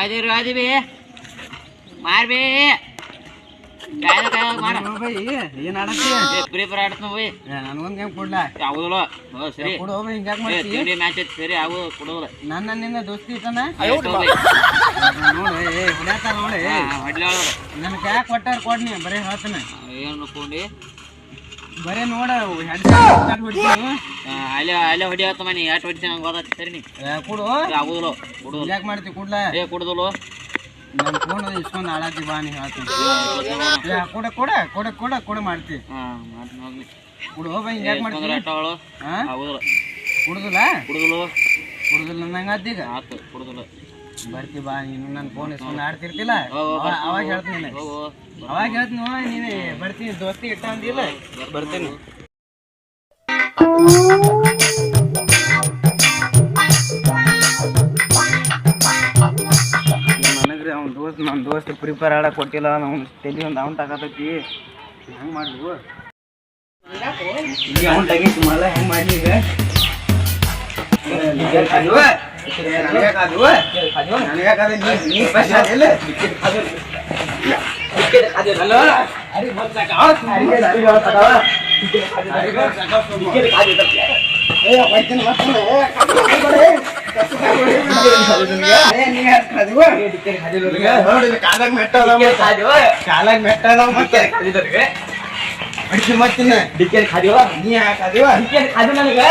ವಾದಿ ವಾದಿ ಬೇ ಮಾರ್ಬೇ ಕಾಯ್ದ ಕಾಯ್ದ ಮಾಡ. ಬೈ ಏನ್ ಆಡತ್ತಿ ಫ್ರೀ ಫೈರ್ ಆಡ್ತಾನ ಬೈ ನನಗೊಂದ್ ಹೆಂಗ್ ಕೊಡ್ಲಾ? ಆಗುದಿಲ್ಲ ಹೋ ಸರಿ. ಕೊಡು ಬೈ ಹಿಂಗ್ಯಾಕ್ ಏ, ಮಾಡ್ತಿ ತಿಂಡಿ ಮ್ಯಾಚ್ ಐತಿ ಸರಿ ಅವು ನನ್ನ ನಿನ್ನ ದೋಸ್ತಿ ನೋಡಿ ಹೊಡ್ಯಾತಾರ ನೋಡಿ ಕೊಟ್ಟಾರ ಕೊಡ್ನಿ ಬರೀ ಹೇಳ್ತಾನೆ. ಏನು ನೋಡ್ಕೊಂಡಿ? ಬರೀ ನೋಡ ಅಲ್ಲೇ ಅಲ್ಲೇ ಹೊಡಿಯತ್ತ ಮನಿ ಎಷ್ಟು ಹೊಡಿತೀನಿ ನಂಗೆ ಗೊತ್ತಾಯ್ತು ಸರಿ ನೀ. ಕೊಡು. ಆಗುದಿಲ್ಲ ಕೊಡು ಯಾಕೆ ಮಾಡ್ತಿ ಕೊಡ್ಲ. ಏ ಕೊಡುದಿಲ್ಲ. ನನ್ ಫೋನ್ ಇಸ್ಕೊಂಡು ಆಡಾತಿ ಬಾ ನೀ ಹೇಳ್ತೀನಿ. ಏ, ಕೊಡ ಕೊಡ. ಕೊಡ ಕೊಡ ಕೊಡ ಮಾಡ್ತಿ. ಮಾಡ್ತೀನಿ ಕೊಡು ಬೈ ಹಿಂಗ್ಯಾಕ್ ಮಾಡ್ತಿ? ಇಸ್ಕೊಂಡ್ರೆ ಅಟ್ಟಗಳು ಹಾ? ಆಗುದಿಲ್ಲ. ಕುಡುದಿಲ್ಲ? ಕುಡುದಿಲ್ಲ. ಕುಡುದಿಲ್ಲ ನಂಗಾತಿ ಈಗ. ಆತು ಕುಡುದಿಲ್ಲ. ಬರ್ತಿ ಬಾ ನೀನು ನನ್ನ ಫೋನ್ ಇಸ್ಕೊಂಡು ಆಡ್ತಿರ್ತಿಲ್ಲ. ಅವಾಗ ಹೇಳ್ತೀನಿ ಅವಾಗ ಹೇಳ್ತೀನಿ ನೀನು ಬರ್ತೀನಿ ದೋಸ್ತಿ ಇಟ್ಟ ಅಂದಿಲ್ಲ. ಬರ್ತೀನಿ. ನನಗ್ರಿ ಅವ್ನ ದೋಸ್ತ್ ನನ್ನ ದೋಸ್ತ್ ಪ್ರಿಪೇರ್ ಆಡಕ್ ಕೊಟ್ಟಿಲ್ಲ ಅವ್ನ ತಲೆ ಒಂದು ಅವ್ನು ತಗತೈತಿ ಹೆಂಗ್ ಮಾಡ್ಲು ಅವ್ನು ತೆಗಿತು ಮಲ್ಲ ಹೆಂಗ್ ಮಾಡ್ಲಿ ಈಗ? ಕಾಲಾಗ ಮೆಟ್ಟ ಕಾಲಾಗ ಮೆಟ್ಟ ಅದಾವ ಮತ್ತೆ ಅಡಿಕೆ ಮತ್ತಿನ ಡಿಕ್ಕೇರಿ ಖಾದಿವ ನೀ ಯಾಕೆ ಖಾದಿವ ಡಿಕ್ಕೇರಿ ಖಾದಿ ನನಗೆ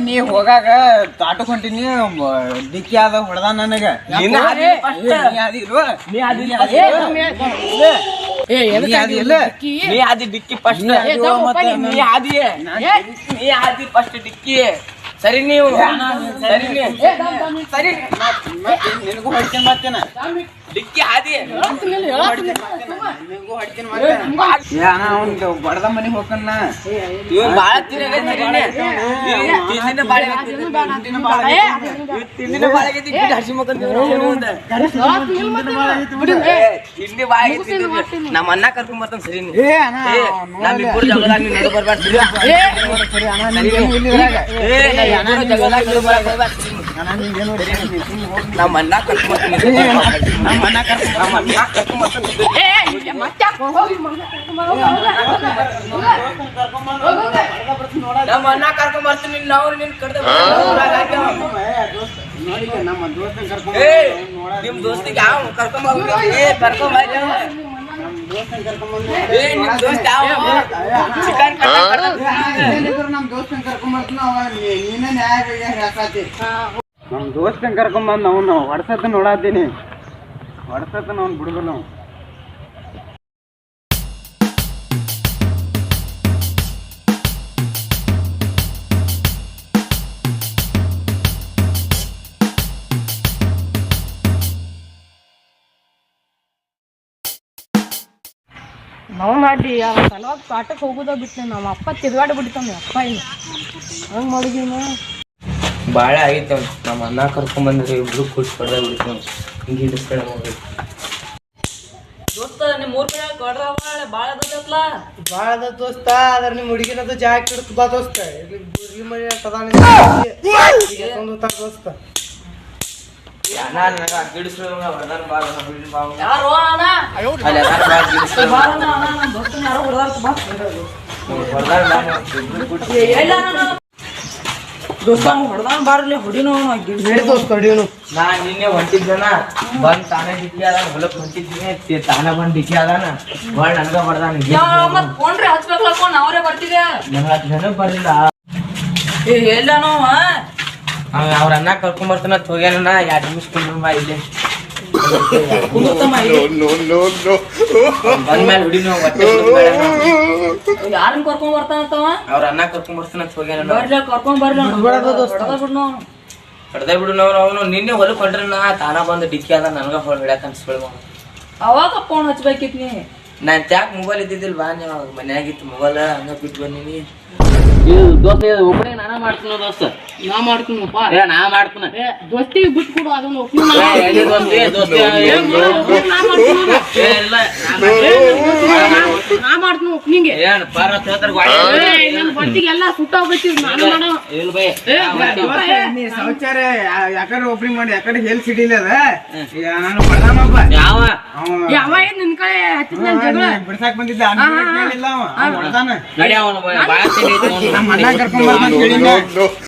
ನೀ ಹೋಗಾಗ ತಾಟಕ್ ಹೊಂಟಿನಿ ಡಿಕ್ಕಿ ಆದ ಹೊಡೆದ ನನಗ. ನೀ ಆದಿ ಡಿಕ್ಕಿ? ಫಸ್ಟ್. ನೀ ಆದಿ. ನೀ ಆದಿ ಫಸ್ಟ್ ಡಿಕ್ಕಿ. ಸರಿ ನೀವು. ಸರಿ ಸರಿ. ನಿನಗೂ ಹೊಡ್ಕೊಂಡ್ ಬರ್ತೇನ ಡಿಕ್ಕಿ ಅವ್ನ್ಗೆ ಬಡದ ಮನೆಗೆ ಹೋಗಣ್ಣ ಇವ್ ಬಾಳ ಹಸಿ ತಿಂಡಿ ನಮ್ಮ ಅಣ್ಣ ಕರ್ಕೊಂಡ್ ಬರ್ತಾನ ಸರಿ ನಮ್ ಇಬ್ಬರು ಜಗದಾಗ ನಡು ಬರ್ಬಾರ್ದು ಸರಿ ಅಣ್ಣ ನಿಂಗೇನು ನಮ್ಮ ಅಣ್ಣ ನಮ್ಮ ಅಣ್ಣ ಕರ್ಕೊಂಡ್ ನಮ್ಮ ಅಣ್ಣ ಕರ್ಕೊಂಡ್ ನಮ್ಮ ಅಣ್ಣ ಕರ್ಕೊಂಡ್ ನಾವು. ನಿನ್ ಕಡ್ದ ನಿಮ್ ದೋಸ್ತಿಗೆ ಯಾವ? ಏ ಏ ನಿಮ್ ದೋಸ್ತ ಚಿಕನ್ ದೋಸ್ತನ ಕರ್ಕೊಂಡ್ ಬರ್ತೀನಿ ಅವ ನೀನೇ ನ್ಯಾಯ ಹೇಳ್ತಾತಿ ನಮ್ಮ ದೋಸ್ತನ ಕರ್ಕೊಂಬಂದು ಅವನು ಹೊಡ್ಸತ್ತ ನೋಡಾತೀನಿ ಹೊಡ್ಸತ್ತ ಅವ್ನು ಬಿಡುದಿಲ್ಲ ನಾವು. ನಾವು ಮಾಡಿ ಅವ ಸಲುವಾಗಿ ಪಾಠಕ್ಕೆ ಹೋಗೋದ ಬಿಟ್ಟು ನಮ್ಮ ಅಪ್ಪ ತಿರುಗಾಡಿ ಬಿಡ್ತಾನೆ ಅಪ್ಪ ಇಲ್ಲ. ಹಂಗೆ ಮಾಡಿದೀನ. ಬಾಳ ಆಗಿತ್ತು ನಮ್ಮ ಅಣ್ಣ ಕರ್ಕೊಂಡ್ ಬಂದ್ರೆ ಇಬ್ರು ಖುಷಿ ಪಡ್ದಾಗ ಬಿಡ್ತೀವಿ ಹಿಂಗೆ ಹಿಡಿಸ್ಕೊಂಡ್ ಹೋಗ್ಬೇಕು. ದೋಸ್ತ ನಿಮ್ಮ ಊರ್ ಕಡೆ ಕೊಡ್ರ ಬಾಳ ಅದತ್ತಲ್ಲ ಭಾಳ ಅದ ದೋಸ್ತ ಅದ್ರ ನಿಮ್ಮ ಹುಡುಗಿನದು ಜಾಕ್ ಇಡ್ತು ಬಾ ದೋಸ್ತ. ಇಲ್ಲಿ ಬುರ್ಲಿ ಮರಿ ತದಾನ ದೋಸ್ತ. ಯಾರು ಅಣ್ಣ? ನಮ್ಮ ಯಾರೋ ಹೊಡ್ದಾರ ಬಾ ಅವ್ನು. ಎಲ್ಲ ದೋಸ್ತ ಬಾರ್ಲಿ ಹೊಡಿನೋ ಹೇಳಿ ದೋಸ್ತ ಹೊಡಿಯೋನು. ನಾ ನಿನ್ನೆ ಹೊಂಟಿದ್ದನ ಬಂದ್ ತಾನೇ ಡಿಕ್ಕಿ ಅದಾನ ಹೊಲಕ್ ಹೊಂಟಿದ್ದೀನಿ ತಾನೇ ಬಂದ್ ಡಿಕ್ಕಿ ಅದಾನ ಬಾಳ್ ನನಗ ಬಡ್ದಾನ ಮತ್ ಫೋನ್ರಿ ಹಚ್ಬೇಕಲ್ಲ ನಾವ್ರೇ ಬರ್ತಿದ್ದೆ ನನಗ ನೆನಪ್ ಬರ್ಲಿಲ್ಲ. ಏ ಎಲ್ಲನೋ ಅವ? ಅವ್ರ ಅನ್ನ ಕರ್ಕೊಂಡ್ ಬರ್ತಾನ ಹೋಗ್ಯಾನ ಎರಡ್ ನಿಮಿಷ ಕುಂದ್ರ ಇಲ್ಲಿ ಬಂದ್ಮೇಲೆ ಹುಡಿ ನೀವು ಹೊಟ್ಟೆ ಯಾರನ್ನ ಕರ್ಕೊಂಡ್ ಬರ್ತಾನಂತವ ಅವ್ರ ಅಣ್ಣ ಕರ್ಕೊಂಡ್ ಬರ್ತಾನ ಹೋಗ್ಯಾನ ಬರ್ಲಿ ಕರ್ಕೊಂಡ್ ಬರ್ಲ ಹೊಡೆದ ಬಿಡ್ನು ಹೊಡೆದ ಬಿಡು ಅವನು. ನಿನ್ನೆ ಹೊಲಕ್ಕೆ ಹೊಂಟ್ರೆ ನಾ ತಾನ ಬಂದು ಡಿಕ್ಕಿ ಅದ ನನಗ ಹೊಳ್ ಹಿಡ್ಯಾಕ ಅನ್ಸ್ಬಿಡ ಅವಾಗ ಫೋನ್ ಹಚ್ಬೇಕಿತ್ ನೀ ನಾನ್ ತ್ಯಾಕ್ ಮೊಬೈಲ್ ಇದ್ದಿದ್ದಿಲ್ಲ ಬಾ ನೀವು ಮನ್ಯಾಗಿತ್ತು ಮೊಬೈಲ್ ಹಂಗ ಬಿಟ್ಟು ಬಂದಿನಿ. ದೋಸ್ತ ಒಬ್ಬನೇ ನಾನ ಮಾಡ್ತೀನಿ ದೋಸ್ತ ನಾ ಮಾಡ್ತೀನಪ್ಪ ಏ ನಾ ಮಾಡ್ತೀನಿ ಏ ದೋಸ್ತಿಗೆ ಬಿಟ್ಟು ಕೊಡು ಅದನ್ನ ಒಪ್ಪಿಗೆ ಏ, ಎಲ್ಲಿ ದೋಸ್ತಿ ಏ, ಇಲ್ಲ ನಾ ಮಾಡ್ತೀನಿ. ನಿಂಗೆ. ಏನ್ ಪಾರ ತೋತರ ಬಟ್ಟಿಗೆ ಎಲ್ಲ ಸುಟ್ಟೋಗ್ಬಿಟ್ಟಿದ್ ನಾನು ಮಾಡೋ ಇಲ್ಲ ಬೈ. ಶೌಚಾರ ಯಾಕಡೆ ಓಪನಿಂಗ್ ಮಾಡಿ ಯಾಕಡೆ ಹೆಲ್ ಸಿಡಿಲಿ ಅದ? ನಾನು ಬಡದಾಮಪ್ಪ ಯಾವ? ಅವ ಯಾವ ಏನ್ ನಿನ್ ಕಡೆ ಹಚ್ಚಿದ್ ಜಗಳ? ಬಿಡ್ಸಾಕ್ ಬಂದಿದ್ದ ಅವ ಹೊಡ್ದಾನ. ನಡಿ ಅವನು ನಮ್ಮ ಅಣ್ಣ ಕರ್ಕೊಂಡ್ ಬರ್ತಾನೆ ಕೇಳಿನ